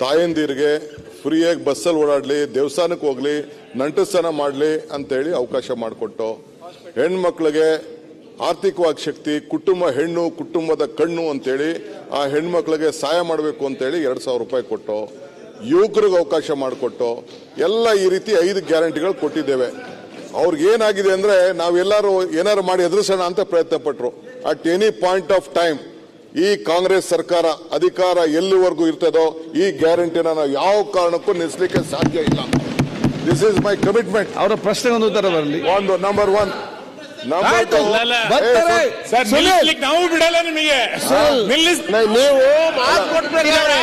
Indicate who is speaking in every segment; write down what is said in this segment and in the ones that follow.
Speaker 1: ತಾಯಂದಿರಿಗೆ ಫ್ರೀಯಾಗಿ ಬಸ್ಸಲ್ಲಿ ಓಡಾಡಲಿ, ದೇವಸ್ಥಾನಕ್ಕೆ ಹೋಗಲಿ ನಂಟಸ್ಥಾನ ಮಾಡಲಿ ಅಂತೇಳಿ ಅವಕಾಶ ಮಾಡಿಕೊಟ್ಟು, ಹೆಣ್ಮಕ್ಳಿಗೆ ಆರ್ಥಿಕವಾಗಿ ಶಕ್ತಿ, ಕುಟುಂಬ ಹೆಣ್ಣು, ಕುಟುಂಬದ ಕಣ್ಣು ಅಂತೇಳಿ ಆ ಹೆಣ್ಮಕ್ಳಿಗೆ ಸಹಾಯ ಮಾಡಬೇಕು ಅಂತೇಳಿ ಎರಡು ಸಾವಿರ ರೂಪಾಯಿ ಕೊಟ್ಟು, ಯುವಕರಿಗೆ ಅವಕಾಶ ಮಾಡಿಕೊಟ್ಟು, ಎಲ್ಲ ಈ ರೀತಿ ಐದು ಗ್ಯಾರಂಟಿಗಳು ಕೊಟ್ಟಿದ್ದೇವೆ. ಅವ್ರಿಗೇನಾಗಿದೆ ಅಂದ್ರೆ ನಾವೆಲ್ಲರೂ ಏನಾರು ಮಾಡಿ ಎದುರಿಸೋಣ ಅಂತ ಪ್ರಯತ್ನ ಪಟ್ಟರು at any point of time ಈ ಕಾಂಗ್ರೆಸ್ ಸರ್ಕಾರ ಅಧಿಕಾರ ಎಲ್ಲಿವರೆಗೂ ಇರ್ತದೋ ಈ ಗ್ಯಾರಂಟಿನ ನಾವು ಯಾವ ಕಾರಣಕ್ಕೂ ನಿಲ್ಲಿಸಲಿಕ್ಕೆ ಸಾಧ್ಯ ಇಲ್ಲ. ದಿಸ್ ಇಸ್ ಮೈ ಕಮಿಟ್ಮೆಂಟ್
Speaker 2: ಅವರ ಪ್ರಶ್ನೆ ಒಂದು ಉತ್ತರ ಬರಲಿ.
Speaker 1: ಒಂದು ನಂಬರ್ ಒನ್
Speaker 3: ನಾವು ಬಿಡಲ್ಲ ನಿಮಗೆ.
Speaker 4: ನೀವು ಮಾತು ಕೊಟ್ಬಿಟ್ಟಿದ್ದಾರೆ.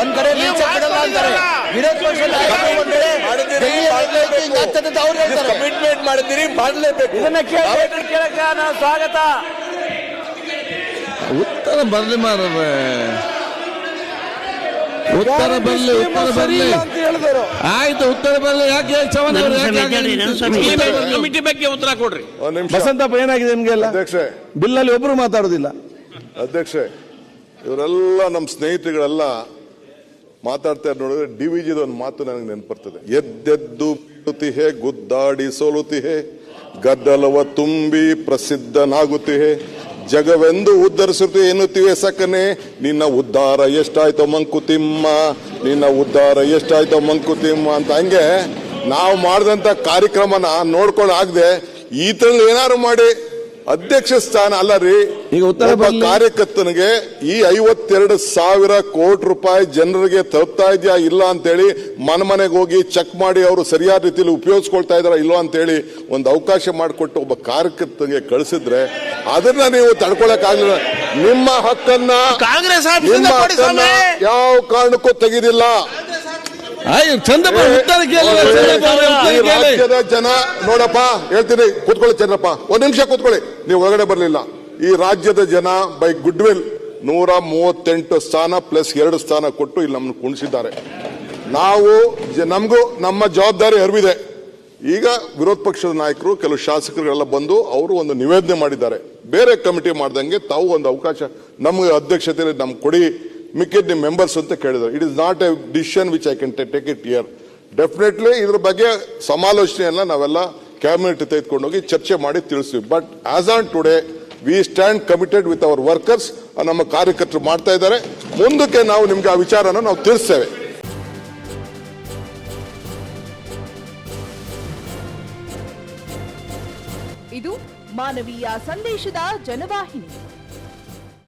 Speaker 4: ಒಂದ್ ಕಡೆ ಬಿಡಲ್ಲ ಅಂತಾರೆ.
Speaker 5: ಕಮಿಟ್ಮೆಂಟ್ ಮಾಡಿದ್ದೀರಿ ಮಾಡಲೇಬೇಕು.
Speaker 4: ಇದನ್ನ ಕೇಳಿ ಕೇಳಕ್ಕೆ ಸ್ವಾಗತ.
Speaker 2: ಉತ್ತರ ಬರ್ಲಿ ಮಾರ್ರೆ ಉತ್ತರ ಬರ್ಲಿ ಉತ್ತರ ಬರ್ಲಿ.
Speaker 4: ಅಂತ ಹೇಳಿದ್ರು.
Speaker 2: ಆಯ್ತು ಉತ್ತರ ಬರ್ಲಿ. ಯಾಕೆ
Speaker 3: ಕಮಿಟಿ ಬಗ್ಗೆ ಉತ್ತರ ಕೊಡ್ರಿ.
Speaker 2: ಬಸಂತಪ್ಪ ಏನಾಗಿದೆ ನಿಮ್ಗೆಲ್ಲ
Speaker 1: ಅಧ್ಯಕ್ಷೆ.
Speaker 2: ಬಿಲ್ಲಲ್ಲಿ ಒಬ್ರು ಮಾತಾಡೋದಿಲ್ಲ.
Speaker 1: ಅಧ್ಯಕ್ಷೆ ಇವರೆಲ್ಲ ನಮ್ಮ ಸ್ನೇಹಿತರುಗಳೆಲ್ಲ ಮಾತಾಡ್ತಾರೆ ನೋಡಿದ್ರೆ ಡಿ ವಿ ಜಿದ ಒಂದು ಮಾತು ನನಗೆ ನೆನಪರ್ತದೆ. ಎದ್ದೆದ್ದು ಬೀಳುತ್ತಿಹೆ ಗುದ್ದಾಡಿ ಸೋಲುತಿಹೆ ಗದ್ದಲವ ತುಂಬಿ ಪ್ರಸಿದ್ಧನಾಗುತ್ತಿಹೆ ಜಗವೆಂದು ಉದ್ಧರಿಸುತ್ತೆ ಎನ್ನುತ್ತಿವೆ ಸಕ್ಕನೆ ನಿನ್ನ ಉದ್ಧಾರ ಎಷ್ಟಾಯ್ತೋ ಮಂಕುತಿಮ್ಮ ನಿನ್ನ ಉದ್ಧಾರ ಎಷ್ಟಾಯ್ತೋ ಮಂಕುತಿಮ್ಮ ಅಂತ ಹಂಗೆ ನಾವು ಮಾಡಿದಂತ ಕಾರ್ಯಕ್ರಮನ ನೋಡ್ಕೊಂಡು ಆಗದೆ ಈ ತರ ಏನಾದ್ರು ಮಾಡಿ. ಅಧ್ಯಕ್ಷ ಸ್ಥಾನ ಅಲ್ಲ ರೀ
Speaker 2: ಈಗ ಉತ್ತರ
Speaker 1: ಕಾರ್ಯಕರ್ತನಿಗೆ ಈ ಐವತ್ತೆರಡು ಸಾವಿರ ಕೋಟಿ ರೂಪಾಯಿ ಜನರಿಗೆ ತಲುಪ್ತಾ ಇದೆಯಾ ಇಲ್ಲ ಅಂತೇಳಿ ಮನ ಮನೆಗೆ ಹೋಗಿ ಚೆಕ್ ಮಾಡಿ ಅವರು ಸರಿಯಾದ ರೀತಿಯಲ್ಲಿ ಉಪಯೋಗಿಸ್ಕೊಳ್ತಾ ಇದಾರ ಇಲ್ವಾ ಅಂತೇಳಿ ಒಂದು ಅವಕಾಶ ಮಾಡಿಕೊಟ್ಟು ಒಬ್ಬ ಕಾರ್ಯಕರ್ತನಿಗೆ ಕಳಿಸಿದ್ರೆ ಅದನ್ನ ನೀವು ತಡ್ಕೊಳಕ್ ಆಗ್ಲಿಲ್ಲ. ನಿಮ್ಮ ಹಕ್ಕನ್ನ
Speaker 5: ಕಾಂಗ್ರೆಸ್
Speaker 1: ನಿಮ್ಮ ಹಕ್ಕನ್ನ ಯಾವ ಕಾರಣಕ್ಕೂ ತೆಗೆದಿಲ್ಲ.
Speaker 2: ಉತ್ತರ ಕೇಳಿ.
Speaker 1: ರಾಜ್ಯದ ಜನ ನೋಡಪ್ಪ ಹೇಳ್ತೀನಿ ಕೂತ್ಕೊಳ್ಳಿ ಚಂದ್ರಪ್ಪ. ಒಂದ್ ನಿಮಿಷ ಕೂತ್ಕೊಳ್ಳಿ. ನೀವು ಒಳಗಡೆ ಬರಲಿಲ್ಲ. ಈ ರಾಜ್ಯದ ಜನ ಬೈ ಗುಡ್ ವಿಲ್ ನೂರ ಮೂವತ್ತೆಂಟು ಸ್ಥಾನ ಪ್ಲಸ್ ಎರಡು ಸ್ಥಾನ ಕೊಟ್ಟು ಇಲ್ಲಿ ನಮ್ಮನ್ನು ಕುಣಿಸಿದ್ದಾರೆ. ನಾವು ನಮಗೂ ನಮ್ಮ ಜವಾಬ್ದಾರಿ ಅರಿವಿದೆ. ಈಗ ವಿರೋಧ ಪಕ್ಷದ ನಾಯಕರು ಕೆಲವು ಶಾಸಕರುಗಳೆಲ್ಲ ಬಂದು ಅವರು ಒಂದು ನಿವೇದನೆ ಮಾಡಿದ್ದಾರೆ. ಬೇರೆ ಕಮಿಟಿ ಮಾಡ್ದಂಗೆ ತಾವು ಒಂದು ಅವಕಾಶ ನಮ್ಗೆ ಅಧ್ಯಕ್ಷತೆಯಲ್ಲಿ ನಮ್ಗೆ ಕೊಡಿ ಮಿಕ್ಕಿದ ನಿಮ್ಮ ಮೆಂಬರ್ಸ್ ಅಂತ ಕೇಳಿದರು. It is not a decision which I can take it here definitely ಇದ್ರ ಬಗ್ಗೆ ಸಮಾಲೋಚನೆಯನ್ನ ನಾವೆಲ್ಲ ಕ್ಯಾಬಿನೆಟ್ ತೆಗೆದುಕೊಂಡೋಗಿ ಚರ್ಚೆ ಮಾಡಿ ತಿಳಿಸ್ತೀವಿ. But as on today we stand committed with our workers ನಮ್ಮ ಕಾರ್ಯಕರ್ತರು ಮಾಡ್ತಾ ಇದ್ದಾರೆ. ಮುಂದಕ್ಕೆ ನಾವು ನಿಮ್ಗೆ ಆ ವಿಚಾರನ ನಾವು ತಿಳಿಸ್ತೇವೆ.
Speaker 6: ಇದು ಮಾನವೀಯ ಸಂದೇಶದ ಜನವಾಹಿನಿ.